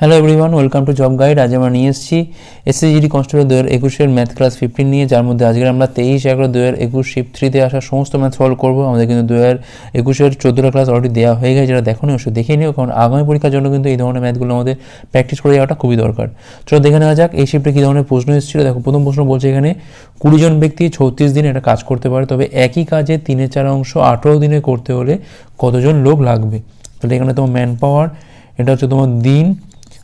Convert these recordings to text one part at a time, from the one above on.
Hello everyone welcome to job guide আজ আমরা নিয়ে এসেছি এসএসজিডি কনস্টেবল দু হাজার একুশের ম্যাথ ক্লাস ফিফটিন নিয়ে, যার মধ্যে আজকে আমরা তেইশ এগারো দু হাজার একুশ শিফট থ্রিতে আসা সমস্ত ম্যাথ সলভ করব। আমাদের কিন্তু দু হাজার একুশের চোদ্দোটা ক্লাস অলরেডি দেওয়া হয়ে গেছে। যেটা দেখো অবশ্যই দেখে নিও, কারণ আগামী পরীক্ষার জন্য কিন্তু এই ধরনের ম্যাথগুলো আমাদের প্র্যাকটিস করে যাওয়াটা খুবই দরকার। চলো দেখে নেওয়া যাক, এই শিফটে কী ধরনের প্রশ্ন এসেছিল। দেখো, প্রথম প্রশ্ন বলছে এখানে, কুড়ি জন ব্যক্তি ছত্রিশ দিন এটা কাজ করতে পারে, তবে একই কাজে তিনের চার অংশ আঠেরো দিনে করতে হলে কতজন লোক লাগবে? তাহলে এখানে তোমার ম্যান পাওয়ার এটা হচ্ছে তোমার দিন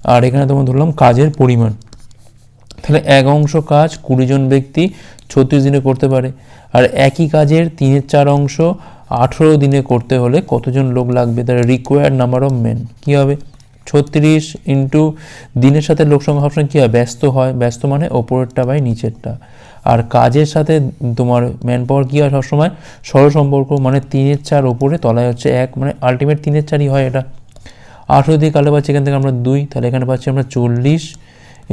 আর এখানে তোমার ধরলাম কাজের পরিমাণ। তাহলে এক অংশ কাজ কুড়ি জন ব্যক্তি ছত্রিশ দিনে করতে পারে। আর একই কাজের তিনের চার অংশ আঠেরো দিনে করতে হলে কতজন লোক লাগবে? তাহলে রিকোয়ার্ড নাম্বার অফ মেন কী হবে? ছত্রিশ ইন্টু দিনের সাথে লোক সংখ্যা সবসময় কী হয় ব্যস্ত হয়। ব্যস্ত মানে ওপরেরটা বাই নিচেরটা। আর কাজের সাথে তোমার ম্যান পাওয়ার কী হয় সবসময়? সরল সম্পর্ক মানে তিনের চার ওপরে, তলায় হচ্ছে এক। মানে আলটিমেট তিনের চারই হয় এটা। আঠেরো দিয়ে কাটলে পাচ্ছি এখান থেকে আমরা দুই, তাহলে এখানে পাচ্ছি আমরা চল্লিশ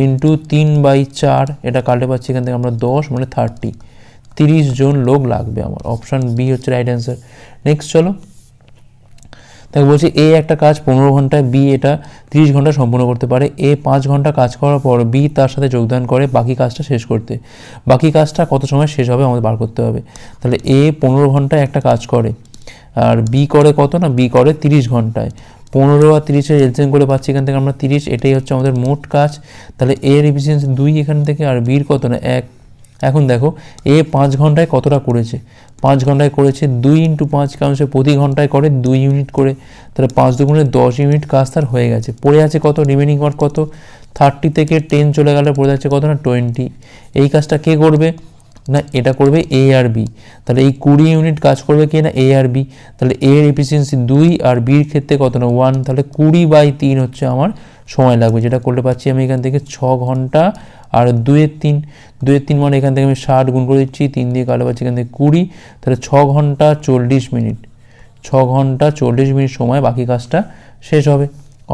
ইন্টু তিন বাই চার, এটা কাটলে পাচ্ছি এখান থেকে আমরা দশ মানে থার্টি তিরিশ জন লোক লাগবে আমার। অপশান বি হচ্ছে রাইট অ্যান্সার নেক্সট চলো। তাকে বলছি এ একটা কাজ পনেরো ঘন্টায় বি এটা তিরিশ ঘণ্টা সম্পূর্ণ করতে পারে। এ পাঁচ ঘণ্টা কাজ করার পর বি তার সাথে যোগদান করে বাকি কাজটা শেষ করতে। বাকি কাজটা কত সময় শেষ হবে আমাদের বার করতে হবে। তাহলে এ পনেরো ঘন্টায় একটা কাজ করে। আর বি করে কত না? বি করে তিরিশ ঘন্টায়। পনেরো আর তিরিশের এলসিএম করে পাচ্ছি এখান থেকে আমরা তিরিশ, এটাই হচ্ছে আমাদের মোট কাজ। তাহলে এর এফিসিয়েন্সি দুই এখান থেকে আর বির কত না, এক। এখন দেখো এ পাঁচ ঘন্টায় কতটা করেছে? পাঁচ ঘন্টায় করেছে দুই ইন্টু পাঁচ, কারণ সে প্রতি ঘন্টায় করে দুই ইউনিট করে। তাহলে পাঁচ দুগুণে দশ ইউনিট কাজ তার হয়ে গেছে। পড়ে আছে কত? রিমেনিং ওয়ার্ক কত? থার্টি থেকে টেন চলে গেলে পড়ে যাচ্ছে কত না? টোয়েন্টি এই কাজটা কে করবে? না, এটা করবে এ আর বি তাহলে এই কুড়ি ইউনিট কাজ করবে কি না এ আর বি তাহলে এ এর এফিসিয়েন্সি দুই আর বির ক্ষেত্রে কত না ওয়ান তাহলে কুড়ি বাই তিন হচ্ছে আমার সময় লাগবে। যেটা করলে পাচ্ছি আমি এখান থেকে ছ ঘণ্টা আর দুয়ের তিন। দুয়ের তিন মানে এখান থেকে আমি ষাট গুণ করে দিচ্ছি, তিন দিয়ে কাটলে পাচ্ছি এখান থেকে কুড়ি। তাহলে ছ ঘণ্টা চল্লিশ মিনিট। ছ ঘণ্টা চল্লিশ মিনিট সময় বাকি কাজটা শেষ হবে।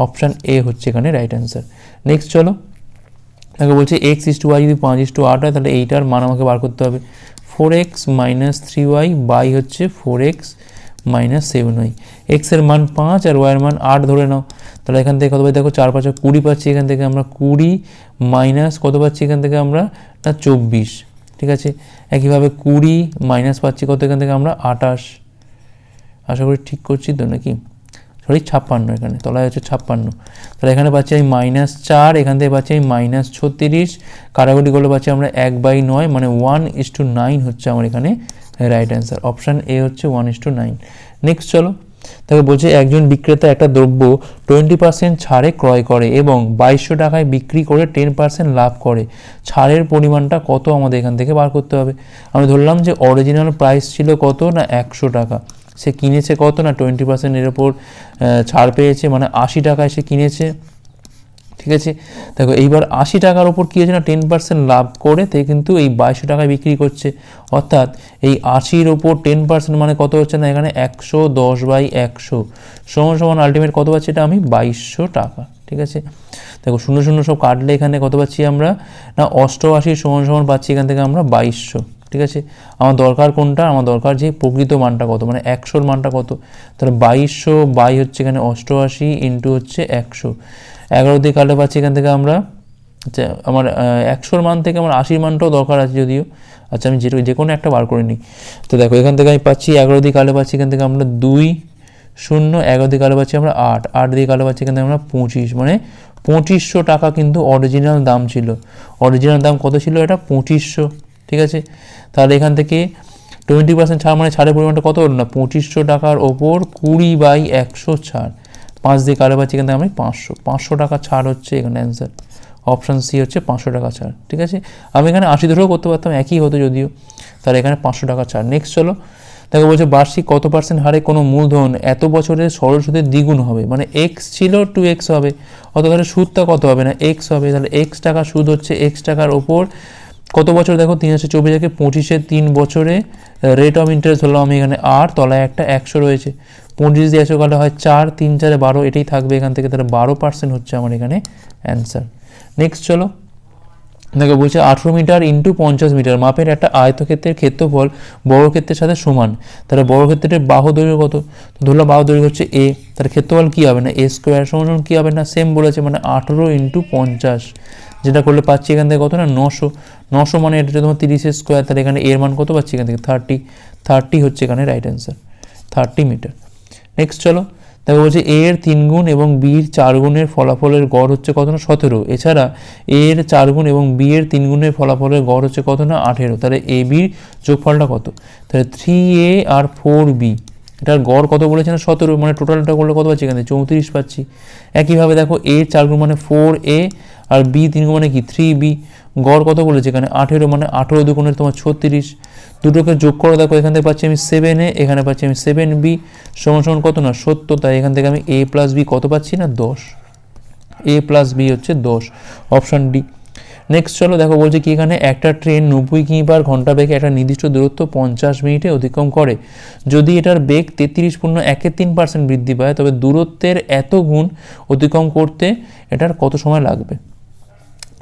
অপশান এ হচ্ছে এখানে রাইট অ্যান্সার নেক্সট চলো। তাকে বলছে এক্স ইস টু ওয়াই যদি পাঁচ ইস টু আট হয়, তাহলে এইটার মান আমাকে বার করতে হবে। Four X minus three Y by হচ্ছে four X minus seven Y এক্সের মান পাঁচ আর ওয়াইয়ের মান আট ধরে নাও। তাহলে এখান থেকে কত পাই? দেখো চার পাঁচে কুড়ি পাচ্ছি, এখান থেকে আমরা কুড়ি মাইনাস কত পাচ্ছি? এখান থেকে আমরা, না, চব্বিশ। ঠিক আছে? একইভাবে কুড়ি মাইনাস পাচ্ছি, কত? এখান থেকে আমরা আটাশ আশা করি ঠিক করছি তো নাকি? সরি, ছাপ্পান্ন এখানে, তলায় হচ্ছে ছাপ্পান্ন। তাহলে এখানে পাচ্ছি আমি মাইনাস চার, এখান থেকে পাচ্ছি আমি মাইনাস ছত্রিশ। কারাগুলি করলে পাচ্ছি আমরা এক বাই নয় মানে ওয়ান ইস টু নাইন হচ্ছে আমার এখানে রাইট অ্যান্সার অপশান এ হচ্ছে one is to nine next চলো তাকে বলছে একজন বিক্রেতা একটা দ্রব্য টোয়েন্টি পার্সেন্ট ছাড়ে ক্রয় করে এবং বাইশশো টাকায় বিক্রি করে টেন পার্সেন্ট লাভ করে। ছাড়ের পরিমাণটা কত আমাদের এখান থেকে বার করতে হবে? আমি ধরলাম যে অরিজিনাল প্রাইস ছিল কত? না একশো টাকা। সে কিনেছে কত না? টোয়েন্টি পার্সেন্টের ওপর ছাড় পেয়েছে মানে আশি টাকায় সে কিনেছে। ঠিক আছে? দেখো, এইবার আশি টাকার ওপর কী হয়েছে না? টেন পার্সেন্ট লাভ করে তে কিন্তু এই বাইশশো টাকায় বিক্রি করছে। অর্থাৎ এই আশির ওপর টেন পার্সেন্ট মানে কত হচ্ছে না? এখানে একশো দশ বাই একশো। সমান সমান আলটিমেট কত পাচ্ছি? এটা আমি বাইশশো টাকা। ঠিক আছে? দেখো, শূন্য শূন্য সব কাটলে এখানে কত পাচ্ছি আমরা? না অষ্টআশি সমান সমান পাচ্ছি এখান থেকে আমরা বাইশশো। ঠিক আছে? আমার দরকার কোনটা? আমার দরকার যে প্রকৃত মানটা কত? মানে একশোর মানটা কত? তাহলে বাইশশো বাই হচ্ছে এখানে অষ্টআশি ইন্টু হচ্ছে একশো। এগারো দিয়ে কাটলে পাচ্ছি এখান থেকে আমরা আচ্ছা আমার একশোর মান থেকে আমার আশির মানটাও দরকার আছে যদিও। আচ্ছা আমি যে যে কোনো একটা বার করে নিই। তো দেখো, এখান থেকে আমি পাচ্ছি এগারো দিয়ে কাটলে পাচ্ছি এখান থেকে আমরা দুই শূন্য, এগারো দিয়ে কাটলে পাচ্ছি আমরা আট। আট দিয়ে কাটলে পাচ্ছি এখান থেকে আমরা পঁচিশ। মানে পঁচিশশো টাকা কিন্তু অরিজিনাল দাম ছিল। অরিজিনাল দাম কত ছিল এটা? পঁচিশশো। ঠিক আছে? তাহলে এখান থেকে টোয়েন্টি পার্সেন্ট ছাড় মানে ছাড়ের পরিমাণটা কত হলো না? পঁচিশশো টাকার ওপর কুড়ি বাই একশো ছাড়। পাঁচ দিয়ে কারও পাচ্ছি এখান থেকে আমি পাঁচশো। পাঁচশো টাকা ছাড় হচ্ছে এখানে অ্যান্সার অপশান সি হচ্ছে পাঁচশো টাকা ছাড়। ঠিক আছে? আমি এখানে আশি ধরেও করতে পারতাম, একই হতো যদিও। তাহলে এখানে পাঁচশো টাকা ছাড়। নেক্সট চলো। দেখো বলছে বার্ষিক কত পার্সেন্ট হারে কোনো মূলধন এত বছরের সরল সুদের দ্বিগুণ হবে? মানে এক্স ছিল টু এক্স হবে। অত তাহলে সুদটা কত হবে না? এক্স হবে। তাহলে এক্স টাকা সুদ হচ্ছে এক্স টাকার ওপর কত বছর? দেখো, তিন হাজার চব্বিশ থেকে পঁচিশে তিন বছরে রেট অফ ইন্টারেস্ট হলো আমি এখানে আর তলায় একটা একশো রয়েছে। পঁচিশ দিয়ে একশো কাটা হয় চার, তিন, চারে বারো, এটাই থাকবে এখান থেকে, তাহলে বারো পার্সেন্ট হচ্ছে আমার এখানে অ্যান্সার নেক্সট চলো। দেখো, বলছে আঠেরো মিটার ইন্টু পঞ্চাশ মিটার, মাপের একটা আয়তক্ষেত্রের ক্ষেত্রফল বর্গক্ষেত্রের সাথে সমান। তাহলে বর্গক্ষেত্রের বাহু দৈর্ঘ্য কত? তো ধরলাম বাহু দৈর্ঘ্য হচ্ছে এ তার ক্ষেত্রফল কী হবে না? এ স্কোয়ার সমান কী হবে না? সেম বলেছে মানে আঠেরো ইন্টু পঞ্চাশ। যেটা করলে পাচ্ছি এখান থেকে কত না? নশো নশো মানে এটা হচ্ছে তোমার তিরিশের স্কোয়ার তাহলে এখানে এর মান কত পাচ্ছি এখান থেকে? থার্টি থার্টি হচ্ছে এখানে right answer thirty metre next চলো, দেখো বলছে এর তিন গুণ এবং বির চার গুণের ফলাফলের গড় হচ্ছে কত না? সতেরো। এছাড়া এর চার গুণ এবং বি এর তিন গুণের ফলাফলের গড় হচ্ছে কত না? আঠেরো। তাহলে এ বির যোগফলটা কত? তাহলে থ্রি এ আর ফোর বি এটার গড় কত বলেছে না সতেরো মানে টোটালটা করলে কত পাচ্ছি এখানে? চৌত্রিশ পাচ্ছি। একইভাবে দেখো, এ চার গুণ মানে ফোর এ আর বি তিন গুণ মানে কি? থ্রি বি গড় কত বলেছে এখানে? আঠেরো মানে আঠেরো দুগুণের তোমার ছত্রিশ। দুটোকে যোগ করে দেখো, এখান থেকে পাচ্ছি আমি সেভেন এ এখানে পাচ্ছি আমি সেভেন বি সমান সমান কত না? সত্তর। তাই এখান থেকে আমি এ প্লাস বি কত পাচ্ছি না? দশ। এ প্লাস বি হচ্ছে দশ। অপশান ডি নেক্সট চলো দেখো, বলছে কি এখানে, একটা ট্রেন নব্বই কিমি পার ঘণ্টা বেগে একটা নির্দিষ্ট দূরত্ব পঞ্চাশ মিনিটে অতিক্রম করে। যদি এটার বেগ তেত্রিশ পূর্ণ একের তিন পার্সেন্ট বৃদ্ধি পায়, তবে দূরত্বের এত গুণ অতিক্রম করতে এটার কত সময় লাগবে?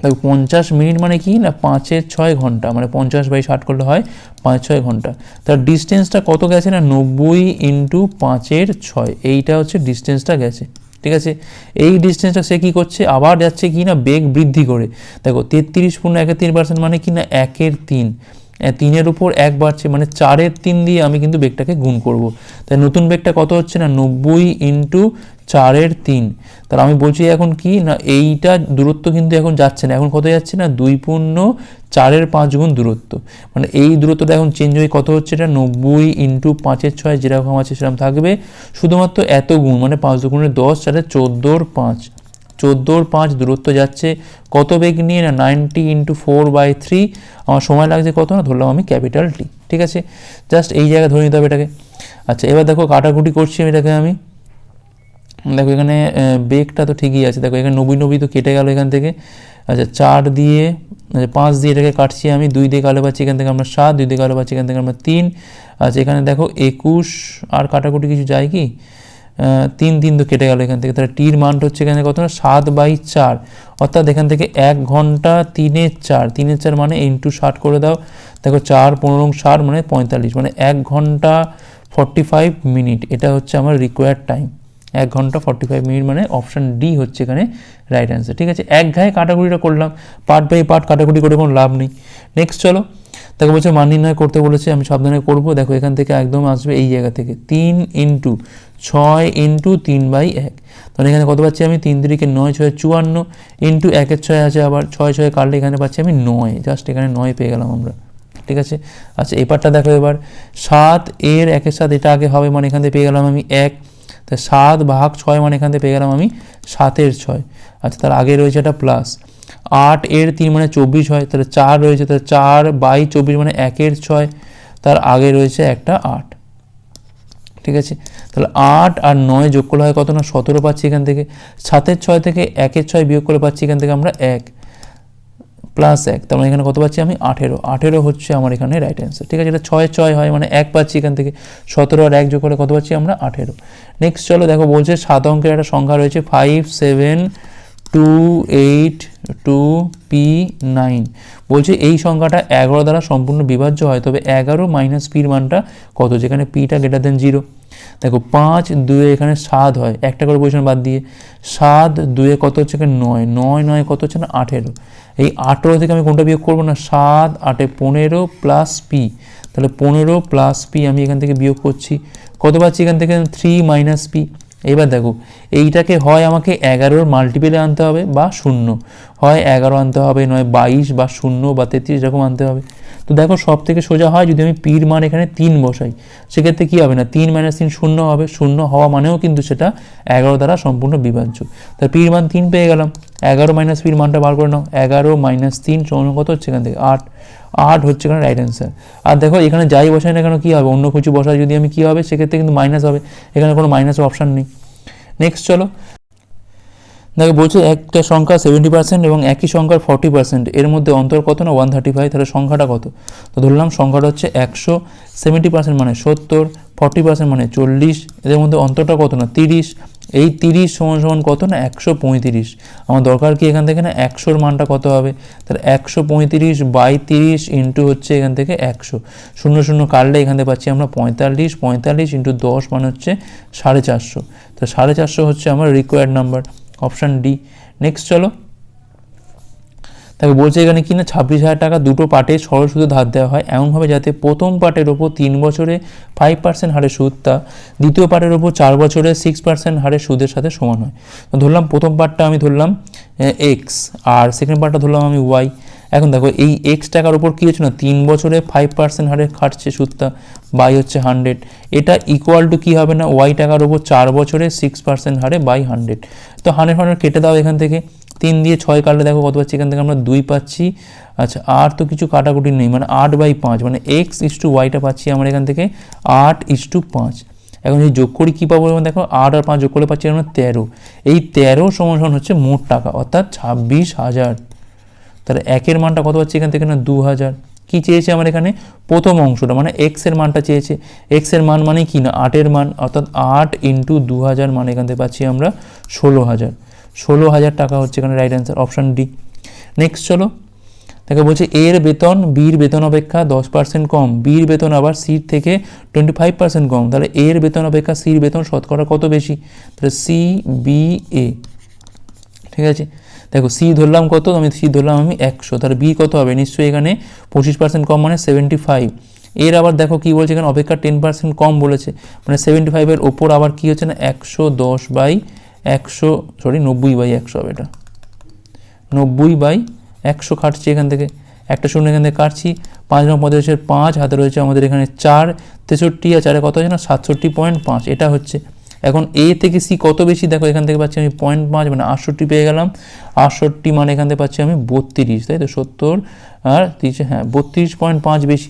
দেখো, পঞ্চাশ মিনিট মানে কি? না, পাঁচের ছয় ঘণ্টা মানে পঞ্চাশ বাই ষাট করলে হয় পাঁচ ছয় ঘণ্টা। তার ডিস্টেন্সটা কত গেছে? না, নব্বই ইন্টু পাঁচের ছয়। এইটা হচ্ছে ডিস্টেন্সটা গেছে। ঠিক আছে? এই ডিস্টেন্সটা সে কী করছে? আবার যাচ্ছে কি না বেগ বৃদ্ধি করে। দেখো, তেত্রিশ পূর্ণ একের তিন পার্সেন্ট মানে কি না একের তিন। তিনের উপর এক বাড়ছে মানে চারের তিন দিয়ে আমি কিন্তু বেগটাকে গুণ করব। তাই নতুন বেগটা কত হচ্ছে না? নব্বই ইন্টু চারের তিন। তাহলে আমি বলছি এখন কি? না, এইটা দূরত্ব কিন্তু এখন যাচ্ছে না। এখন কত যাচ্ছে না? দুই পূর্ণ চারের পাঁচ গুণ দূরত্ব। মানে এই দূরত্বটা এখন চেঞ্জ হয়ে কত হচ্ছে? এটা নব্বই ইন্টু পাঁচের ছয়, যেরকম আছে সেরকম থাকবে। শুধুমাত্র এত গুণ মানে পাঁচ দুগুণের দশ, চারে চোদ্দোর পাঁচ। চোদ্দোর পাঁচ দূরত্ব যাচ্ছে। কত বেগ নিয়ে না? Ninety into four by three আমার সময় লাগছে কত না? ধরলাম আমি ক্যাপিটাল টি, ঠিক আছে? জাস্ট এই জায়গায় ধরে নিতে হবে এটাকে। আচ্ছা এবার দেখো কাটাকুটি করছি এটাকে আমি। দেখো এখানে বেগটা তো ঠিকই আছে। দেখো এখানে নব্বই নব্বই তো কেটে গেল এখান থেকে। আচ্ছা চার দিয়ে আচ্ছা পাঁচ দিয়ে এটাকে কাটছি আমি। দুই দিয়ে কালো পাচ্ছি এখান থেকে আমরা সাত, দুই দিয়ে কালো পাচ্ছি এখান থেকে আমরা তিন। আচ্ছা এখানে দেখো একুশ। আর কাটাকুটি কিছু যায় কি? তিন তিন তো কেটে গেল এখান থেকে। তাহলে টির মানটা হচ্ছে এখানে কত সাত বাই চার। অর্থাৎ এখান থেকে এক ঘণ্টা তিনের চার। তিনের চার মানে ইন্টু ষাট করে দাও। দেখো চার পনেরো ষাট মানে পঁয়তাল্লিশ। মানে এক ঘণ্টা ফর্টি ফাইভ মিনিট এটা হচ্ছে আমার রিকোয়ার্ড টাইম এক ঘণ্টা ফর্টি ফাইভ মিনিট মানে অপশান ডি হচ্ছে এখানে রাইট অ্যান্সার ঠিক আছে? এক ঘায়ে কাটাকুটিটা করলাম পার্ট বাই পার্ট কাটাকুটি করে কোনো লাভ নেই। নেক্সট চলো, তাকে বলছে মান নির্ণয় করতে বলেছে, আমি সাবধানে করব। দেখো, এখান থেকে একদম আসবে এই জায়গা থেকে। তিন ইন্টু ছয় ইন্টু তিন বাই এক। তাহলে এখানে কত পাচ্ছি আমি? তিন তিরিকে নয়, ছয় চুয়ান্ন ইন্টু একের ছয় আছে আবার। ছয় ছয় কাটলে এখানে পাচ্ছি আমি নয়। জাস্ট এখানে নয় পেয়ে গেলাম আমরা। ঠিক আছে? আচ্ছা এপারটা দেখো এবার। সাত এর একের সাথে এটা আগে হবে মানে এখান থেকে পেয়ে গেলাম আমি এক। তা সাত ভাগ ছয় মানে এখান থেকে পেয়ে গেলাম আমি সাতের ছয়। আচ্ছা তার আগে রয়েছে একটা প্লাস আট এর তিন মানে চব্বিশ হয়, তাহলে চার রয়েছে, তাহলে চার বাই চব্বিশ মানে একের ছয়, তার আগে রয়েছে একটা আট। ঠিক আছে? তাহলে আট আর নয় যোগ করলে হয় কত না? সতেরো পাচ্ছি এখান থেকে। সাতের ছয় থেকে একের ছয় বিয়োগ করে পাচ্ছি এখান থেকে আমরা এক। প্লাস এক, তার মানে এখানে কত পাচ্ছি আমি? আঠেরো। আঠেরো হচ্ছে আমার এখানে রাইট অ্যান্সার ঠিক আছে? এটা ছয় ছয় হয় মানে এক পাচ্ছি এখান থেকে। সতেরো আর এক যোগ করে কত পাচ্ছি আমরা? আঠেরো। নেক্সট চলো দেখো, বলছে সাত অঙ্কের একটা সংখ্যা রয়েছে five seven two eight two P nine বলছে এই সংখ্যাটা এগারো দ্বারা সম্পূর্ণ বিভাজ্য হয়, তবে এগারো মাইনাস পির মানটা কত? যেখানে পিটা গ্রেটার দেন জিরো দেখো পাঁচ, দুয়ে এখানে সাত হয়। একটা করে পজিশন বাদ দিয়ে, সাত, দুয়ে কত হচ্ছে এখানে নয়। নয় নয় কত হচ্ছে না আঠেরো। এই আঠেরো থেকে আমি কোনটা বিয়োগ করব না? সাত, আটে পনেরো প্লাস পি তাহলে পনেরো প্লাস পি আমি এখান থেকে বিয়োগ করছি। কত পাচ্ছি এখান থেকে? থ্রি মাইনাস পি এবার দেখো, এইটাকে হয় আমাকে এগারোর মাল্টিপেলে আনতে হবে বা শূন্য। হয় এগারো আনতে হবে, নয় বাইশ বা শূন্য বা তেত্রিশ এরকম আনতে হবে। তো দেখো সব থেকে সোজা হয় যদি আমি পির মান এখানে তিন বসাই, সেক্ষেত্রে কী হবে না? তিন মাইনাস তিন শূন্য হবে। শূন্য হওয়া মানেও কিন্তু সেটা এগারো দ্বারা সম্পূর্ণ বিভাজ্য। তাই পির মান তিন পেয়ে গেলাম। এগারো মাইনাস পির মানটা বার করে নাও। এগারো মাইনাস তিন সমান কত হচ্ছে এখান থেকে? আট। আট হচ্ছে এখানে রাইট অ্যান্সার আর দেখো এখানে যাই বসাই না কেন কী হবে? অন্য কিছু বসাই যদি আমি কী হবে? সেক্ষেত্রে কিন্তু মাইনাস হবে। এখানে কোনো মাইনাসের অপশান নেই। নেক্সট চলো। দেখো বলছে একটা সংখ্যা সেভেন্টি পার্সেন্ট এবং একই সংখ্যার ফর্টি পার্সেন্ট এর মধ্যে অন্তর কত না ওয়ান থার্টি ফাইভ তাহলে সংখ্যাটা কত? তো ধরলাম সংখ্যাটা হচ্ছে একশো সেভেন্টি পার্সেন্ট মানে সত্তর ফর্টি পার্সেন্ট মানে চল্লিশ। এদের মধ্যে অন্তরটা কত না তিরিশ? এই তিরিশ সমান সমান কত না একশো পঁয়ত্রিশ। আমার দরকার কি এখান থেকে না একশোর মানটা কত হবে? তাহলে একশো পঁয়ত্রিশ বাই তিরিশ ইন্টু হচ্ছে এখান থেকে একশো। শূন্য শূন্য কাটলে এখান থেকে পাচ্ছি আমরা পঁয়তাল্লিশ পঁয়তাল্লিশ ইন্টু দশ মানে হচ্ছে সাড়ে চারশো। তো সাড়ে চারশো হচ্ছে আমার required number option D. Next চলো। তাকে বলছে এখানে কি না, ছাব্বিশ হাজার টাকা দুটো পার্টে সরল সুদে ধার দেওয়া হয় এমনভাবে যাতে প্রথম পার্টের ওপর তিন বছরে ফাইভ পার্সেন্ট হারে সুদটা দ্বিতীয় পার্টের ওপর চার বছরে সিক্স পার্সেন্ট হারে সুদের সাথে সমান হয়। ধরলাম প্রথম পার্টটা আমি ধরলাম এক্স আর সেকেন্ড পার্টটা ধরলাম আমি ওয়াই এখন দেখো, এই এক্স টাকার উপর কী হচ্ছে না, তিন বছরে ফাইভ পার্সেন্ট হারে খাটছে সুদটা বাই হচ্ছে হান্ড্রেড এটা ইকুয়াল টু কী হবে না ওয়াই টাকার উপর চার বছরে সিক্স পার্সেন্ট হারে বাই হান্ড্রেড তো হান্ড্রেড হান্ড্রেড কেটে দাও এখান থেকে। তিন দিয়ে ছয় কাটলে দেখো কত পাচ্ছি, এখান থেকে আমরা দুই পাচ্ছি। আচ্ছা আর তো কিছু কাটাকুটি নেই মানে আট বাই পাঁচ মানে এক্স ইস টু ওয়াইটা পাচ্ছি আমরা এখান থেকে, আট ইস টু পাঁচ। এখন যদি যোগ করি কী পাবো দেখো, আট আর পাঁচ যোগ করলে পাচ্ছি আমরা তেরো। এই তেরো সমান হচ্ছে মোট টাকা, অর্থাৎ ছাব্বিশ হাজার তাহলে একের মানটা কত পাচ্ছি এখান থেকে না? দু হাজার কী চেয়েছে আমার এখানে? প্রথম অংশটা মানে এক্সের মানটা চেয়েছে। এক্সের মান মানে কি না? আটের মান, অর্থাৎ আট ইন্টু দু হাজার মানে এখান থেকে পাচ্ছি আমরা ষোলো হাজার ষোলো হাজার টাকা হচ্ছে এখানে right answer option D next চলো। তাকে বলছে এর বেতন বির বেতন অপেক্ষা দশ পার্সেন্ট কম। বির বেতন আবার সির থেকে টোয়েন্টি ফাইভ পার্সেন্ট কম। তাহলে এর বেতন অপেক্ষা সির বেতন শতকরা কত বেশি? তাহলে সি বি এ ঠিক আছে? দেখো সি ধরলাম কত, আমি সি ধরলাম আমি একশো, তাহলে বি কত হবে? নিশ্চয়ই এখানে পঁচিশ পার্সেন্ট কম মানে সেভেন্টি ফাইভ এর আবার দেখো কী বলছে এখানে, অপেক্ষা টেন পার্সেন্ট কম বলেছে। মানে সেভেন্টি ফাইভের ওপর আবার কী হচ্ছে না, একশো দশ বাই একশো সরি নব্বই বাই একশো হবে এটা। নব্বই বাই একশো কাটছি এখান থেকে। একটা শূন্য এখান থেকে কাটছি, পাঁচ নম্বর রয়েছে পাঁচ, হাতে রয়েছে আমাদের এখানে চার, তেষট্টি আর চারে কত হচ্ছে না, সাতষট্টি পয়েন্ট পাঁচ। এটা হচ্ছে এখন এ থেকে সি কত বেশি? দেখো, এখান থেকে পাচ্ছি আমি পয়েন্ট পাঁচ মানে আটষট্টি পেয়ে গেলাম। আটষট্টি মানে এখান থেকে পাচ্ছি আমি বত্রিশ, তাই তো? সত্তর আর তিরিশ হ্যাঁ বত্রিশ পয়েন্ট পাঁচ বেশি।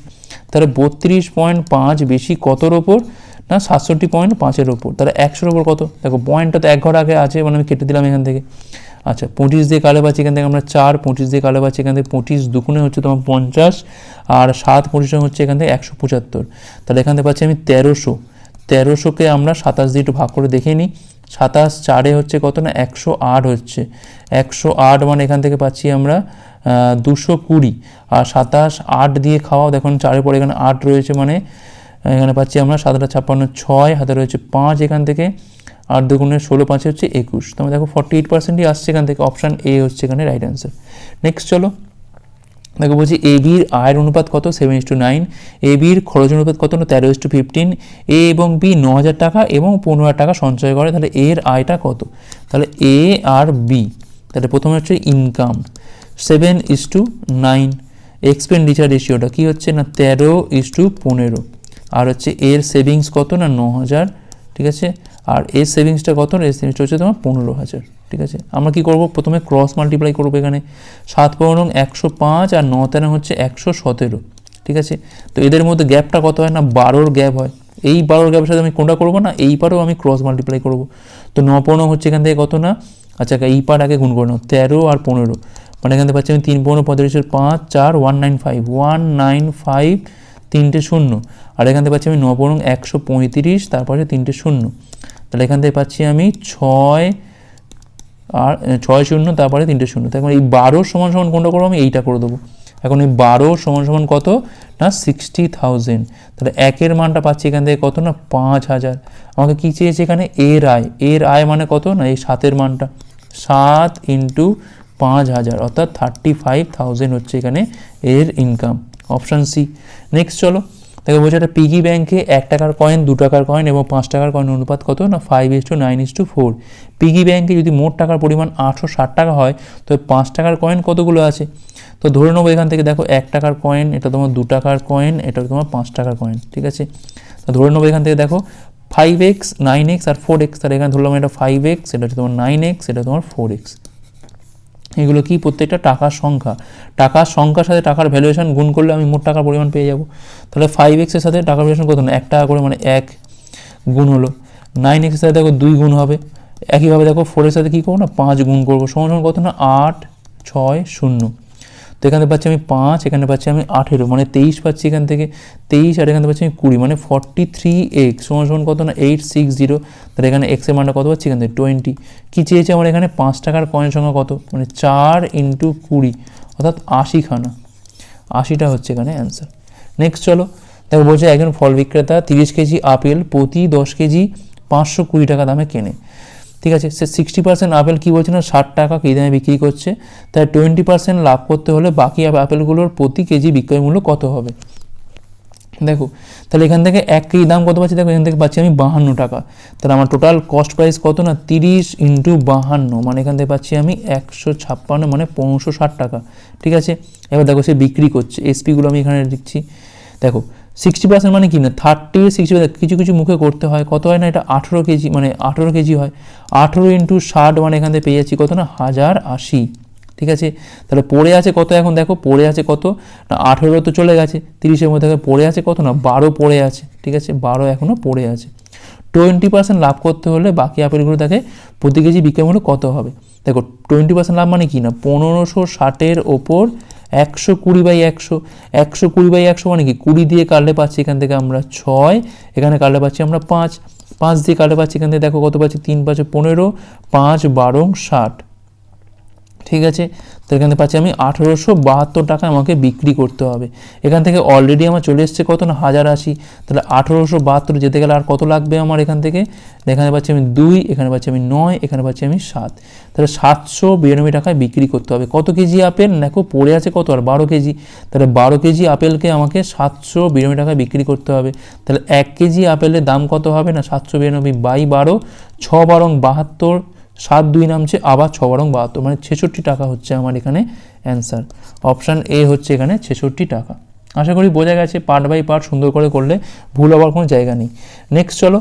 তাহলে বত্রিশ পয়েন্ট পাঁচ বেশি কতর ওপর? না, সাতষট্টি পয়েন্ট পাঁচের ওপর। তাহলে একশোর ওপর কত? দেখো পয়েন্টটা তো এক ঘর আগে আছে মানে আমি কেটে দিলাম এখান থেকে। আচ্ছা পঁচিশ দিয়ে কালে পাচ্ছি এখান থেকে আমরা চার, পঁচিশ দিয়ে কালে পাচ্ছি এখান থেকে পঁচিশ, দুগুণে হচ্ছে তোমার পঞ্চাশ, আর সাত, পঁচিশে হচ্ছে এখান থেকে একশো পঁচাত্তর। তাহলে এখান থেকে পাচ্ছি আমি তেরোশো। তেরোশোকে আমরা সাতাশ দিয়ে একটু ভাগ করে দেখে নিই। সাতাশ চারে হচ্ছে কত না? একশো আট হচ্ছে। একশো আট মানে এখান থেকে পাচ্ছি আমরা দুশো কুড়ি। আর সাতাশ আট দিয়ে খাওয়াও, দেখুন চারের পরে এখানে আট রয়েছে মানে এখানে পাচ্ছি আমরা সাতটা ছাপ্পান্ন ছয়, হাতে রয়েছে পাঁচ এখান থেকে। আট দুগুণে ষোলো পাঁচে হচ্ছে একুশ। তোমরা দেখো ফর্টি এইট পার্সেন্টই আসছে এখান থেকে। অপশান এ হচ্ছে এখানে রাইট অ্যান্সার নেক্সট চলো। দেখো বলছি এ বির আয়ের অনুপাত কত? Seven is to nine A বির খরচ অনুপাত কত? তেরো ইস টু ফিফটিন এ এবং বি ন হাজার টাকা এবং পনেরো হাজার টাকা সঞ্চয় করে। তাহলে এর আয়টা কত? তাহলে এ আর বি, তাহলে প্রথমে হচ্ছে income seven is to nine expenditure রেশিওটা কী হচ্ছে? না, তেরো ইস টু পনেরো। আর হচ্ছে এর সেভিংস কত? না, ন হাজার। ঠিক আছে? আর এর সেভিংসটা কত? এর সেভিংসটা হচ্ছে তোমার পনেরো হাজার, ঠিক আছে? আমরা কি করব? প্রথমে ক্রস মাল্টিপ্লাই করব এখানে। সাত পনেরো একশো পাঁচ আর ন তেরো হচ্ছে একশো সতেরো, ঠিক আছে? তো এদের মধ্যে গ্যাপটা কত হয় না? বারোর গ্যাপ হয়। এই বারোর গ্যাপের সাথে আমি কোনটা করব না? এই পারেও আমি ক্রস মাল্টিপ্লাই করব। তো ন পনেরো হচ্ছে এখান থেকে কত না? আচ্ছা এই পার আগে গুণ করে নাও। তেরো আর পনেরো। মানে এখান থেকে পাচ্ছি আমি তিন পনেরো পঁয়ত্রিশের পাঁচ, চার one nine five one nine five তিনটে শূন্য। আর এখান থেকে পাচ্ছি আমি ন পনেরো একশো পঁয়ত্রিশ, তারপরে তিনটে শূন্য। তাহলে এখান থেকে পাচ্ছি আমি ছয় আর ছয় শূন্য, তারপরে তিনটে শূন্য। তারপরে এই বারো সমান সমান কোনটা করব আমি? এইটা করে দেবো। এখন এই বারো সমান সমান কত? না সিক্সটি থাউজেন্ড তাহলে একের মানটা পাচ্ছি এখান থেকে কত? না, পাঁচ হাজার। আমাকে কী চেয়েছে এখানে? এর আয় এর আয় মানে কত? না, এই সাতের মানটা। সাত ইন্টু পাঁচ হাজার, অর্থাৎ থার্টি ফাইভ থাউজেন্ড হচ্ছে এখানে এর ইনকাম অপশান সি। নেক্সট চলো। দেখো বলছে একটা পিগি ব্যাংকে এক টাকার কয়েন দু টাকার কয়েন এবং পাঁচ টাকার কয়েন অনুপাত কত? না five is to nine is to four piggy ব্যাংকে যদি মোট টাকার পরিমাণ আটশো ষাট টাকা হয়, তো পাঁচ টাকার কয়েন কতগুলো আছে? তো ধরে নেব এখান থেকে দেখো এক টাকার কয়েন এটা তোমার দু টাকার কয়েন এটা তোমার পাঁচ টাকার কয়েন ঠিক আছে? তো ধরে নেব এখান থেকে দেখো ফাইভ এক্স নাইন এক্স আর ফোর এক্স তাহলে এখানে ধরলাম এটা ফাইভ এক্স এটা হচ্ছে তোমার নাইন এক্স এটা তোমার ফোর এক্স এগুলো কি? প্রত্যেকটা টাকার সংখ্যা। টাকার সংখ্যার সাথে টাকার ভ্যালুয়েশন গুণ করলে আমি মোট টাকার পরিমাণ পেয়ে যাব। তাহলে ফাইভ এক্সের সাথে টাকার ভ্যালুয়েশন কত না এক টাকা করে মানে এক গুণ হলো। নাইন এক্সের সাথে দেখো দুই গুণ হবে। একইভাবে দেখো ফোরের সাথে কী করব না? পাঁচ গুণ করব। সমান সমান কত না আট, ছয়, শূন্য। এখানে পাচ্ছি আমি পাঁচ, এখানে পাচ্ছি আমি আঠেরো মানে তেইশ পাচ্ছি এখান থেকে। তেইশ আর এখানে পাচ্ছি আমি কুড়ি মানে ফর্টি থ্রি এক্স সমান সমান কত না এইট সিক্স জিরো তাহলে এখানে এক্সের মানটা কত পাচ্ছি এখান থেকে? টোয়েন্টি কী চেয়েছে আমার এখানে? পাঁচ টাকার কয়েন সংখ্যা কত? মানে চার ইন্টু কুড়ি, অর্থাৎ আশিখানা। আশিটা হচ্ছে এখানে অ্যান্সার নেক্সট চলো, দেখো বলছে একজন ফল বিক্রেতা, তিরিশ কেজি আপেল প্রতি দশ কেজি পাঁচশো কুড়ি টাকা দামে কেনে। ঠিক আছে? সে সিক্সটি পার্সেন্ট আপেল কী বলছে না, ষাট টাকা কী দামে বিক্রি করছে। তাই টোয়েন্টি পার্সেন্ট লাভ করতে হলে বাকি আপেলগুলোর প্রতি কেজি বিক্রয় মূল্য কত হবে? দেখো, তাহলে এখান থেকে এক কেজি দাম কত পাচ্ছি? দেখো, এখান থেকে পাচ্ছি আমি বাহান্ন টাকা। তাহলে আমার টোটাল কস্ট প্রাইস কত না? তিরিশ ইন্টু বাহান্ন মানে এখান থেকে পাচ্ছি আমি একশো ছাপ্পান্ন মানে পনেরোশো ষাট টাকা। ঠিক আছে? এবার দেখো সে বিক্রি করছে। এসপিগুলো আমি এখানে লিখছি। দেখো সিক্সটি পার্সেন্ট মানে কি? না থার্টি সিক্সটি পার্সেন্ট কিছু কিছু মুখে করতে হয়। কত হয় না এটা? আঠেরো কেজি মানে আঠেরো কেজি হয়। আঠেরো ইন্টু ষাট মানে এখান থেকে পেয়ে যাচ্ছি কত না? হাজার আশি। ঠিক আছে? তাহলে পড়ে আছে কত এখন? দেখো, পড়ে আছে কত? না, আঠেরো তো চলে গেছে। তিরিশের মধ্যে পড়ে আছে কত না? বারো পড়ে আছে। ঠিক আছে? বারো এখনও পড়ে আছে। টোয়েন্টি পার্সেন্ট লাভ করতে হলে বাকি আপেলগুলো তাকে প্রতি কেজি বিক্রয় মূল্য কত হবে? দেখো টোয়েন্টি পার্সেন্ট লাভ মানে কি না? পনেরোশো ষাটের ওপর একশো কুড়ি বাই একশো একশো কুড়ি বাই একশো মানে কি? কুড়ি দিয়ে কাটলে পাচ্ছি এখান থেকে আমরা ছয়, এখানে কাটলে পাচ্ছি আমরা পাঁচ পাঁচ দিয়ে কাটলে পাচ্ছি এখান থেকে দেখো কত পাচ্ছি? তিন পাঁচে পনেরো, পাঁচ বারো ষাট। ঠিক আছে? তো এখান থেকে পাচ্ছি আমি আঠেরোশো বাহাত্তর টাকা আমাকে বিক্রি করতে হবে। এখান থেকে অলরেডি আমার চলে এসছে কত না? হাজার আশি। তাহলে আঠেরোশো বাহাত্তর যেতে গেলে আর কত লাগবে আমার এখান থেকে? এখানে পাচ্ছি আমি দুই, এখানে পাচ্ছি আমি নয়, এখানে পাচ্ছি আমি সাত। তাহলে সাতশো বিরানব্বই টাকায় বিক্রি করতে হবে। কত কেজি আপেল? দেখো, পড়ে আছে কত? আর বারো কেজি। তাহলে বারো কেজি আপেলকে আমাকে সাতশো বিরানব্বই টাকায় বিক্রি করতে হবে। তাহলে এক কেজি আপেলের দাম কত হবে না? সাতশো বিরানব্বই বাই বারো, ছ বারং বাহাত্তর সাত দুই নামছে, আবার ছ বারং বাহাত্তর। মানে ছেষট্টি টাকা হচ্ছে আমার এখানে অ্যান্সার অপশান এ হচ্ছে এখানে ছেষট্টি টাকা। আশা করি বোঝা গেছে পার্ট বাই পার্ট সুন্দর করে করলে ভুল হওয়ার কোনো জায়গা নেই। নেক্সট চলো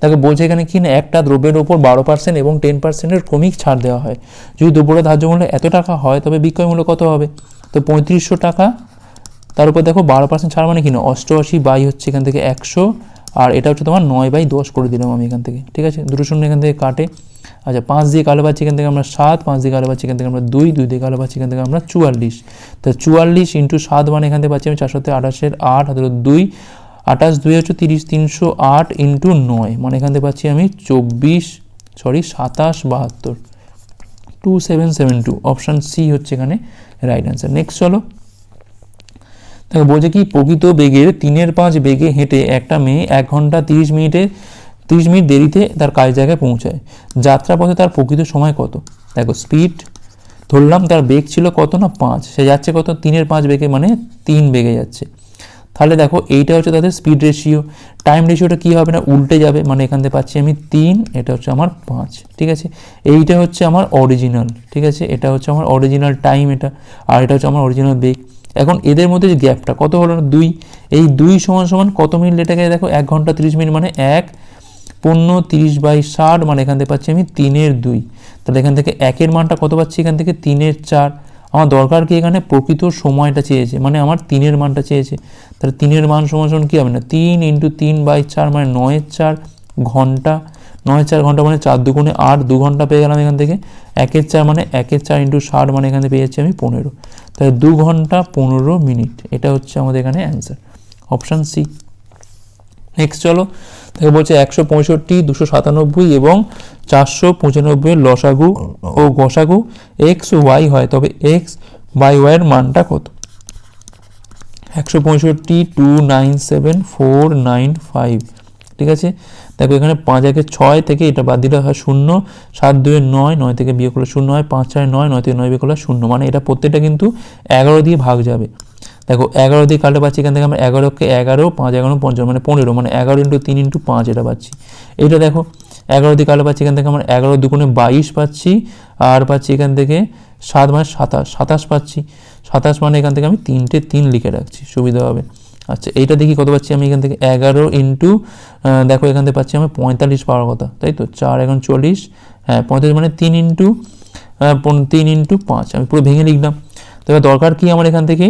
তাকে বলছে এখানে কি না, একটা দ্রব্যের ওপর বারো পার্সেন্ট এবং টেন পার্সেন্টের ক্রমিক ছাড় দেওয়া হয়। যদি দ্রব্যটা ধার্য মূল্য এত টাকা হয়, তবে বিক্রয় মূল্য কত হবে? তো পঁয়ত্রিশশো টাকা। তার উপর দেখো বারো পার্সেন্ট ছাড় মানে কি না, অষ্টআশি বাই হচ্ছে এখান থেকে একশো, আর এটা হচ্ছে তোমার নয় বাই দশ করে দিলাম আমি এখান থেকে। ঠিক আছে? দুটো শূন্য এখান থেকে কাটে। আচ্ছা পাঁচ দিয়ে কালো পাচ্ছি এখান থেকে আমরা সাত, পাঁচ দিয়ে কালো পাচ্ছি এখান থেকে আমরা দুই দুই দিয়ে কালো পাচ্ছি এখান থেকে আমরা চুয়াল্লিশ। তো চুয়াল্লিশ ইন্টু সাত মানে এখান থেকে পাচ্ছি আমি চারশোতে আঠাশের আট, হাতের দুই, আঠাশ দুই হচ্ছে তিরিশ, তিনশো আট ইন্টু নয় মানে এখান থেকে পাচ্ছি আমি চব্বিশ সরি সাতাশ, বাহাত্তর। Two seven seven two option C হচ্ছে এখানে রাইট অ্যান্সার নেক্সট চলো। তাকে বলছে কি, প্রকৃত বেগের তিনের পাঁচ বেগে হেঁটে একটা মেয়ে এক ঘণ্টা তিরিশ মিনিটে তিরিশ মিনিট দেরিতে তার কাজ জায়গায় পৌঁছায়। যাত্রাপথে তার প্রকৃত সময় কত? দেখো স্পিড ধরলাম তার বেগ ছিল কত না? পাঁচ। সে যাচ্ছে কত? তিনের পাঁচ বেগে মানে তিন বেগে যাচ্ছে। তাহলে দেখো, এইটা হচ্ছে তাদের স্পিড রেশিও টাইম রেশিওটা কী হবে না? উল্টে যাবে। মানে এখান থেকে পাচ্ছি আমি তিন, এটা হচ্ছে আমার পাঁচ। ঠিক আছে? এইটা হচ্ছে আমার অরিজিনাল ঠিক আছে? এটা হচ্ছে আমার অরিজিনাল টাইম এটা। আর এটা হচ্ছে আমার অরিজিনাল বেগ। এখন এদের মধ্যে যে গ্যাপটা কত হলো না? দুই। এই দুই সমান সমান কত মিনিট লেটে গেছে? দেখো, এক ঘণ্টা তিরিশ মিনিট মানে এক পনেরো তিরিশ বাই ষাট মানে এখান থেকে পাচ্ছি আমি তিনের দুই। তাহলে এখান থেকে একের মানটা কত পাচ্ছি? এখান থেকে তিনের চার। আমার দরকার কি এখানে? প্রকৃত সময়টা চেয়েছে মানে আমার তিনের মানটা চেয়েছে। তাহলে তিনের মান সমান কী হবে না? তিন ইন্টু তিন বাই চার মানে নয়ের চার ঘণ্টা। নয় চার ঘণ্টা মানে চার দুগুণে আট, দু ঘণ্টা পেয়ে গেলাম এখান থেকে। একের চার মানে একের চার ইন্টু ষাট মানে এখানে পেয়ে যাচ্ছি আমি পনেরো। তাহলে দু ঘণ্টা পনেরো মিনিট। এটা হচ্ছে আমাদের এখানে অ্যান্সার। Option C. নেক্সট চলো। তাকে বলছে একশো পঁয়ষট্টি, দুশো সাতানব্বই এবং চারশো পঁচানব্বই লসাগু ও গসাগু এক্স ওয়াই হয়। তবে এক্স বাই ওয়াইয়ের মানটা কত? একশো পঁয়ষট্টি two nine seven four nine five ঠিক আছে? দেখো এখানে পাঁচ একে ছয় থেকে এটা বাদ দিলে হয় শূন্য, সাত দুয়ে নয় নয় থেকে বিয়ে করলে শূন্য হয়, পাঁচ ছয় নয় নয় থেকে নয় বিয়ে করলে শূন্য। মানে এটা প্রত্যেকটা কিন্তু এগারো দিয়ে ভাগ যাবে। দেখো এগারো দিয়ে কাটলে পাচ্ছি এখান থেকে আমরা এগারোকে এগারো, পাঁচ এগারো, পঞ্চাশ মানে পনেরো মানে এগারো ইন্টু তিন ইন্টু পাঁচ এটা পাচ্ছি। এইটা দেখো, এগারো দিয়ে কাটলে পাচ্ছি এখান থেকে আমরা এগারো দুগুণে বাইশ পাচ্ছি, আর পাচ্ছি এখান থেকে সাত মানে সাতাশ সাতাশ পাচ্ছি। সাতাশ মানে এখান থেকে আমি তিনটে তিন লিখে রাখছি, সুবিধা হবে। আচ্ছা এইটা দেখি কত পাচ্ছি আমি এখান থেকে? এগারো ইন্টু দেখো এখান থেকে পাচ্ছি আমি পঁয়তাল্লিশ পাওয়ার কথা, তাই তো? চার এখন চল্লিশ হ্যাঁ পঁয়তাল্লিশ মানে তিন ইন্টু তিন ইন্টু পাঁচ, আমি পুরো ভেঙে লিখলাম। তো এবার দরকার কি আমার এখান থেকে?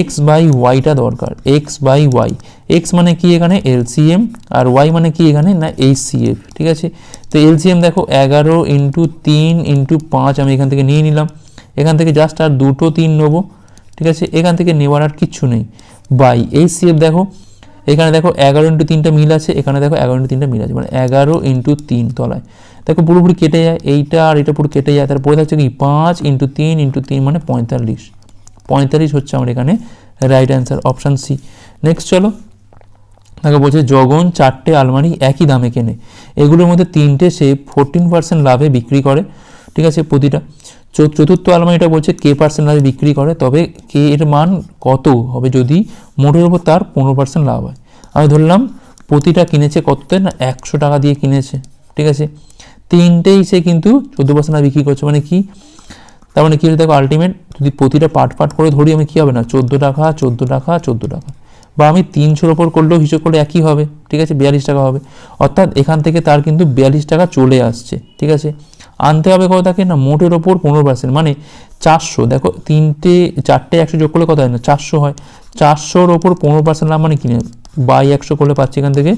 এক্স বাই ওয়াইটা দরকার। এক্স বাই ওয়াই এক্স মানে কি এখানে? এলসিএম আর ওয়াই মানে কি এখানে? না এইচসিএফ ঠিক আছে? তো এলসিএম দেখো, এগারো ইন্টু তিন ইন্টু পাঁচ আমি এখান থেকে নিয়ে নিলাম। এখান থেকে জাস্ট আর দুটো তিন নেব। ঠিক আছে? এখান থেকে নেওয়ার আর কিচ্ছু নেই। বাই এই সিএফ দেখো, এখানে দেখো এগারো ইন্টু তিনটা মিল আছে। এখানে দেখো এগারো ইন্টু তিনটা মিল আছে। মানে এগারো ইন্টু তিন তলায়। দেখো পুরোপুরি কেটে যায়। এইটা আর এটা পুরো কেটে যায়। তারপরে থাকছে কি? পাঁচ ইন্টু তিন ইন্টু তিন মানে পঁয়তাল্লিশ। পঁয়তাল্লিশ হচ্ছে আমার এখানে right answer option C next চলো। তাকে বলছে, জগন চারটে আলমারি একই দামে কেনে। এগুলোর মধ্যে তিনটে সে ফোরটিন পার্সেন্ট লাভে বিক্রি করে। ঠিক আছে, প্রতিটা। চতুর্থ আলমারিটা বলছে, কে পার্সেন্ট লাভে বিক্রি করে? তবে কে এর মান কত হবে যদি মোটের উপর তার পনেরো পার্সেন্ট লাভ হয়। আমি ধরলাম, প্রতিটা কিনেছে কততে না, একশো টাকা দিয়ে কিনেছে। ঠিক আছে? তিনটেই সে কিন্তু চোদ্দ পার্সেন্ট বিক্রি করছে। মানে কি? তার মানে কি হচ্ছে দেখো আলটিমেট যদি প্রতিটা পার্ট পার্ট করে ধরি, আমি কী হবে না? চোদ্দ টাকা চোদ্দ টাকা চোদ্দ টাকা। বা আমি তিনশোর ওপর করলেও হিসেব করলে একই হবে, ঠিক আছে? বিয়াল্লিশ টাকা হবে। অর্থাৎ এখান থেকে তার কিন্তু বিয়াল্লিশ টাকা চলে আসছে, ঠিক আছে? আনতে হবে কত তাকে? না, মোটের ওপর পনেরো পার্সেন্ট মানে চারশো, দেখো, তিনটে, চারটে একশো যোগ করলে কত হয় না? চারশো হয়। চারশোর ওপর পনেরো পার্সেন্ট লাভ মানে কিনে বাই একশো করলে পাচ্ছি এখান থেকে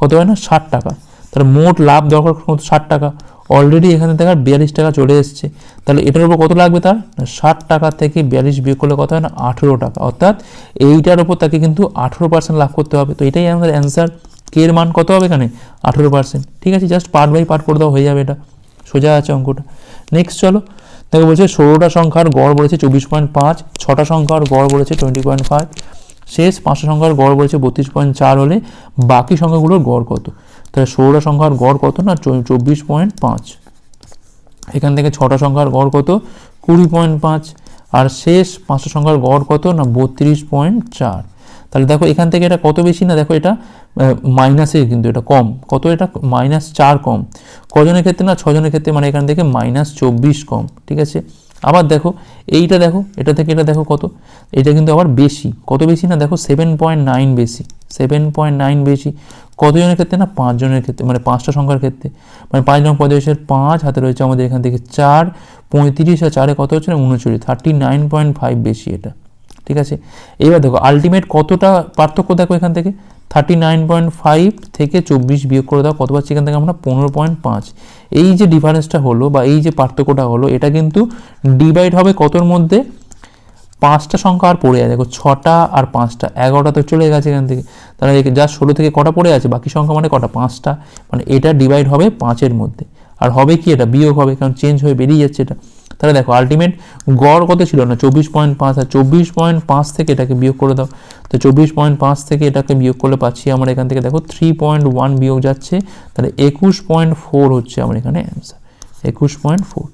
কত হয় না? ষাট টাকা। তাহলে মোট লাভ দরকার ষাট টাকা। অলরেডি এখানে দেখার বিয়াল্লিশ টাকা চলে এসছে। তাহলে এটার উপর কত লাগবে তার? ষাট টাকা থেকে বিয়াল্লিশ বিয়োগ করলে কত হয় না? আঠেরো টাকা। অর্থাৎ এইটার উপর তাকে কিন্তু আঠেরো পার্সেন্ট লাভ করতে হবে। তো এটাই আমাদের অ্যান্সার কে এর মান কত হবে এখানে? আঠেরো পার্সেন্ট ঠিক আছে জাস্ট পার্ট বাই পার্ট করে দেওয়া হয়ে যাবে এটা। সোজা আছে অঙ্কটা। নেক্সট চলো। তাকে বলছে ষোলোটা সংখ্যার গড় বলেছে চব্বিশ পয়েন্ট পাঁচ, ছটা সংখ্যার গড় বলেছে টোয়েন্টি পয়েন্ট ফাইভ শেষ পাঁচটা সংখ্যার গড় বলেছে বত্রিশ পয়েন্ট চার হলে বাকি সংখ্যাগুলোর গড় কত? তাহলে ষোলোটা সংখ্যার গড় কত না? চব্বিশ পয়েন্ট পাঁচ। এখান থেকে ছটা সংখ্যার গড় কত? কুড়ি পয়েন্ট পাঁচ। আর শেষ পাঁচটা সংখ্যার গড় কত না? বত্রিশ পয়েন্ট চার। তাহলে দেখো এখান থেকে এটা কত বেশি না? দেখো এটা মাইনাসে কিন্তু এটা কম। কত এটা? মাইনাস চার কম। কজনের ক্ষেত্রে না? ছজনের ক্ষেত্রে মানে এখান থেকে মাইনাস চব্বিশ কম। ঠিক আছে? আবার দেখো, এইটা দেখো, এটা থেকে এটা দেখো কত? এটা কিন্তু আবার বেশি। কত বেশি না? দেখো সেভেন পয়েন্ট নাইন বেশি। সেভেন পয়েন্ট নাইন বেশি। কতজনের ক্ষেত্রে না? পাঁচজনের ক্ষেত্রে মানে পাঁচটা সংখ্যার ক্ষেত্রে। মানে পাঁচজন পদেশের পাঁচ, হাতে রয়েছে আমাদের এখান থেকে চার, পঁয়ত্রিশ আর চারে কত হচ্ছে না? উনচল্লিশ। থার্টি নাইন পয়েন্ট ফাইভ বেশি এটা। ঠিক আছে? এবার দেখো আলটিমেট কতটা পার্থক্য দেখো এখান থেকে? থার্টি নাইন পয়েন্ট ফাইভ থেকে চব্বিশ বিয়োগ করে দাও, কত পাচ্ছি এখান থেকে আমরা? পনেরো পয়েন্ট পাঁচ। এই যে ডিফারেন্সটা হলো বা এই যে পার্থক্যটা হলো, এটা কিন্তু ডিভাইড হবে কতর মধ্যে? পাঁচটা সংখ্যা আর পড়ে আছে দেখো, ছটা আর পাঁচটা, এগারোটা তো চলে গেছে এখান থেকে। তাহলে যা ষোলো থেকে কটা পড়ে আছে, বাকি সংখ্যা মানে কটা? পাঁচটা। মানে এটা ডিভাইড হবে পাঁচের মধ্যে। আর হবে কি এটা? বিয়োগ হবে, কারণ চেঞ্জ হয়ে বেরিয়ে যাচ্ছে এটা। তাহলে দেখো আলটিমেট গড় কত ছিল? না, চব্বিশ পয়েন্ট পাঁচ আর চব্বিশ পয়েন্ট পাঁচ থেকে এটাকে বিয়োগ করে দাও। তো চব্বিশ পয়েন্ট পাঁচ থেকে এটাকে বিয়োগ করলে পাচ্ছি আমরা এখান থেকে দেখো থ্রি পয়েন্ট ওয়ান বিয়োগ যাচ্ছে। তাহলে একুশ পয়েন্ট ফোর হচ্ছে আমার এখানে অ্যান্সার একুশ পয়েন্ট ফোর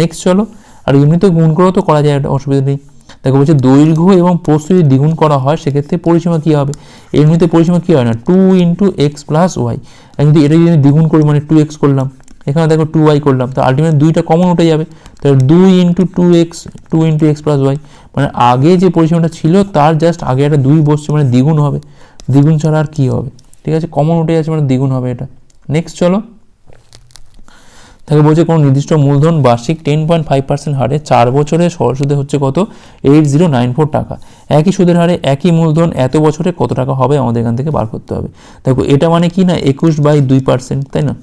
নেক্সট চলো, আর এমনিতে গুণ করেও তো করা যায় এটা অসুবিধা নেই। দেখো, বলছে দৈর্ঘ্য এবং প্রস্থ যদি দ্বিগুণ করা হয়, সেক্ষেত্রে পরিসীমা কী হবে? এমনিতে পরিসীমা কী হয় না? Two into X plus Y কিন্তু এটা যদি দ্বিগুণ করি মানে টু এক্স করলাম এখানে দেখো টু ওয়াই করলাম, তো আলটিমেট দুইটা কমন উঠে যাবে। তাহলে দুই into two X two into X plus Y মানে আগে যে পরিসীমাটা ছিল, তার জাস্ট আগে একটা দুই বসছে মানে দ্বিগুণ হবে। দ্বিগুণ ছাড়া আর কী হবে? ঠিক আছে? কমন উঠে যাচ্ছে মানে দ্বিগুণ হবে এটা। নেক্সট চলো। তাকে বলছে কোনো নির্দিষ্ট মূলধন বার্ষিক টেন পয়েন্ট ফাইভ পার্সেন্ট হারে চার বছরে সরল সুদে হচ্ছে কত? এইট জিরো নাইন ফোর টাকা। একই সুদের হারে একই মূলধন এত বছরে কত টাকা হবে? আমাদের এখান থেকে বার করতে হবে। দেখো, এটা মানে কি না? একুশ বাই দুই পার্সেন্ট তাই না?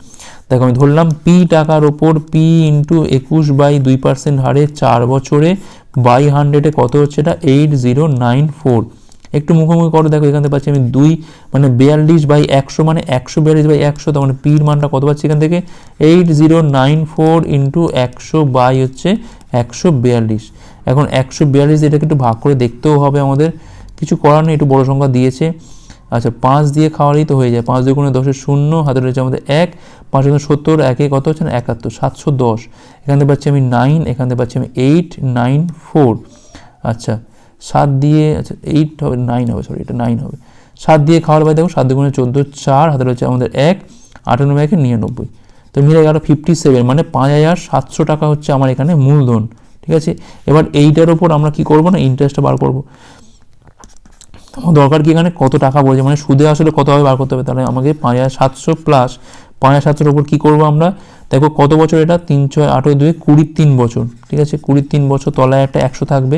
দেখো আমি ধরলাম পি টাকার ওপর পি ইন্টু একুশ বাই দুই পার্সেন্ট হারে চার বছরে বাই হান্ড্রেডে কত হচ্ছে এটা? এইট জিরো নাইন ফোর একটু মুখোমুখি করো, দেখো এখান থেকে পাচ্ছি আমি দুই মানে বিয়াল্লিশ বাই একশো মানে একশো বিয়াল্লিশ বাই একশো, তার মানে পির মানটা কত পাচ্ছি এখান থেকে? Eight zero nine four into একশো বাই হচ্ছে একশো বিয়াল্লিশ। এখন একশো বিয়াল্লিশ এটাকে একটু ভাগ করে দেখতেও হবে আমাদের। কিছু করার নেই, একটু বড় সংখ্যা দিয়েছে। আচ্ছা পাঁচ দিয়ে খাওয়ারই তো হয়ে যায়। পাঁচ দুগুণে দশের শূন্য হাতে রয়েছে আমাদের এক। পাঁচ গুণে সত্তর, একে কত হচ্ছে না? একাত্তর, সাতশো দশ। এখান থেকে পাচ্ছি আমি নাইন এখান থেকে পাচ্ছি আমি এইট নাইন ফোর আচ্ছা সাত দিয়ে আচ্ছা এইট হবে নাইন হবে সরি এটা নাইন হবে। সাত দিয়ে খাওয়ার বাই দেখো, সাত দুগুণে চোদ্দ, চার হাতে রয়েছে আমাদের এক, আটানব্বই, একে নিরানব্বই। তো মিলে গেল ফিফটি সেভেন মানে পাঁচ হাজার সাতশো টাকা হচ্ছে আমার এখানে মূলধন, ঠিক আছে? এবার এইটার ওপর আমরা কি করব না? ইন্টারেস্টটা বার করব। আমার দরকার কি এখানে কত টাকা বলছে মানে সুদে আসলে কত হবে বার করতে হবে? তাহলে আমাকে পাঁচ হাজার সাতশো প্লাস পাঁচ হাজার সাতশোর ওপর কী করব আমরা? দেখো কত বছর এটা? তিন, ছয় আটও দুই কুড়ির তিন বছর। ঠিক আছে? কুড়ির তিন বছর তলায় একটা একশো থাকবে।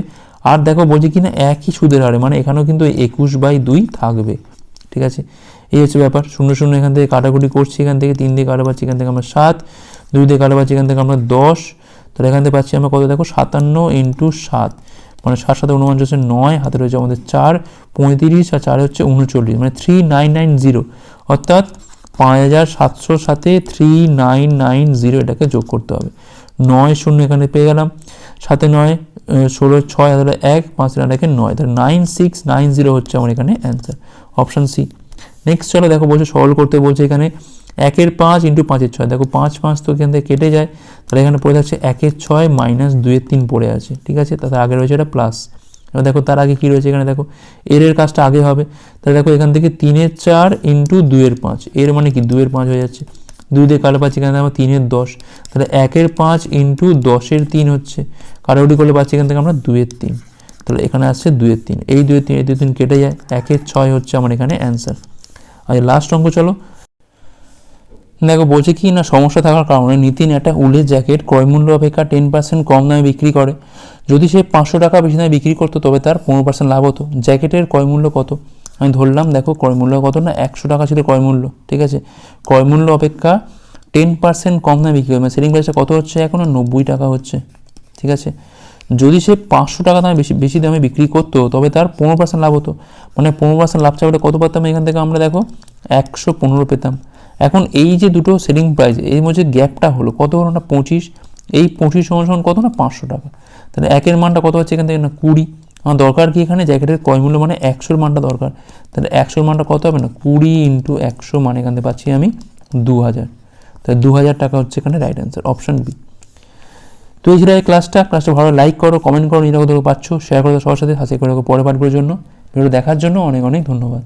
আর দেখো বলছি কি না একই সুদের হারে। মানে এখানেও কিন্তু একুশ বাই দুই থাকবে। ঠিক আছে? এই হচ্ছে ব্যাপার। শূন্য শূন্য এখান থেকে কাটাকুটি করছি। এখান থেকে তিন দিয়ে কাটা পাচ্ছি এখান থেকে আমরা সাত। দুই দিয়ে কাটা পাচ্ছি এখান থেকে আমরা দশ। তাহলে এখান থেকে পাচ্ছি আমরা কত? দেখো সাতান্ন ইন্টু সাত। মানে সাত সাথে অনুমান হচ্ছে নয়, হাতে রয়েছে আমাদের চার, পঁয়ত্রিশ, আর চার হচ্ছে উনচল্লিশ মানে থ্রি নাইন নাইন জিরো অর্থাৎ পাঁচ হাজার সাতশোর সাথে থ্রি নাইন নাইন জিরো এটাকে যোগ করতে হবে। নয় শূন্য এখানে পেয়ে গেলাম। সাথে নয় ষোলো ছয়, তাহলে এক, পাঁচ একে নয়। তাহলে নাইন সিক্স নাইন জিরো হচ্ছে আমার এখানে অ্যান্সার অপশান সি নেক্সট চলো দেখো বলছে, সরল করতে বলছে এখানে। একের পাঁচ ইন্টু পাঁচের ছয়। দেখো পাঁচ পাঁচ তো এখান থেকে কেটে যায়, তাহলে এখানে পড়ে যাচ্ছে একের ছয় মাইনাস দুইয়ের তিন পড়ে আছে, ঠিক আছে? তার আগে রয়েছে এটা প্লাস এবার দেখো তার আগে কী রয়েছে এখানে দেখো? এর এর কাজটা আগে হবে। তাহলে দেখো এখান থেকে তিনের চার ইন্টু দুইয়ের পাঁচ। এর মানে কি? দুইয়ের পাঁচ হয়ে যাচ্ছে। দুই দিয়ে কালো পাচ্ছি এখানে আমার তিনের দশ। তাহলে একের পাঁচ ইন্টু দশের তিন হচ্ছে। কাটাকুটি করলে পাচ্ছি এখান থেকে আমরা দুইয়ের তিন। তাহলে এখানে আসছে দুইয়ের তিন। এই দুইয়ের তিন, এই দুই তিন কেটে যায়। একের ছয় হচ্ছে আমার এখানে অ্যান্সার আর লাস্ট অঙ্ক চলো। দেখো, বলছে কি না, সমস্যা থাকার কারণে নিতিন একটা উলের জ্যাকেট ক্রয়মূল্য অপেক্ষা টেন পার্সেন্ট কম দামে বিক্রি করে। যদি সে পাঁচশো টাকা বেশি দামে বিক্রি করতো, তবে তার পনেরো পার্সেন্ট লাভ হতো। জ্যাকেটের ক্রয়মূল্য কত? আমি ধরলাম, দেখো ক্রয়মূল্য কত না, একশো টাকা ছিল ক্রয়মূল্য ঠিক আছে? ক্রয়মূল্য অপেক্ষা টেন পার্সেন্ট কম দামে বিক্রি করে মানে সেলিং প্রাইসটা কত হচ্ছে এখন? নব্বই টাকা হচ্ছে, ঠিক আছে? যদি সে পাঁচশো টাকা দামে বেশি বেশি দামে বিক্রি করতো, তবে তার পনেরো পার্সেন্ট লাভ হতো। মানে পনেরো পার্সেন্ট লাভ চাইলে কত পেতাম এখান থেকে আমরা, দেখো? একশো পনেরো পেতাম। এখন এই যে দুটো সেলিং প্রাইস এর মধ্যে গ্যাপটা হলো, কত হলো না পঁচিশ? এই পঁচিশ সমান কত না পাঁচশো টাকা? তাহলে একের মানটা কত হচ্ছে এখান থেকে? না, কুড়ি। আমার দরকার কি এখানে? জ্যাকেটের ক্রয় মূল্য মানে একশোর মানটা দরকার। তাহলে একশোর মানটা কত হবে না? কুড়ি ইন্টু একশো মানে এখান থেকে পাচ্ছি আমি দু হাজার তাহলে দু হাজার টাকা হচ্ছে এখানে রাইট অ্যান্সার অপশন বি তো এই ছিল এই ক্লাসটা ক্লাসটা ভালো লাইক করো কমেন্ট করো নিরাপদ পাচ্ছ শেয়ার করো সবার সাথে হাসি করে পরে পাঠবের জন্য। ভিডিও দেখার জন্য অনেক অনেক ধন্যবাদ।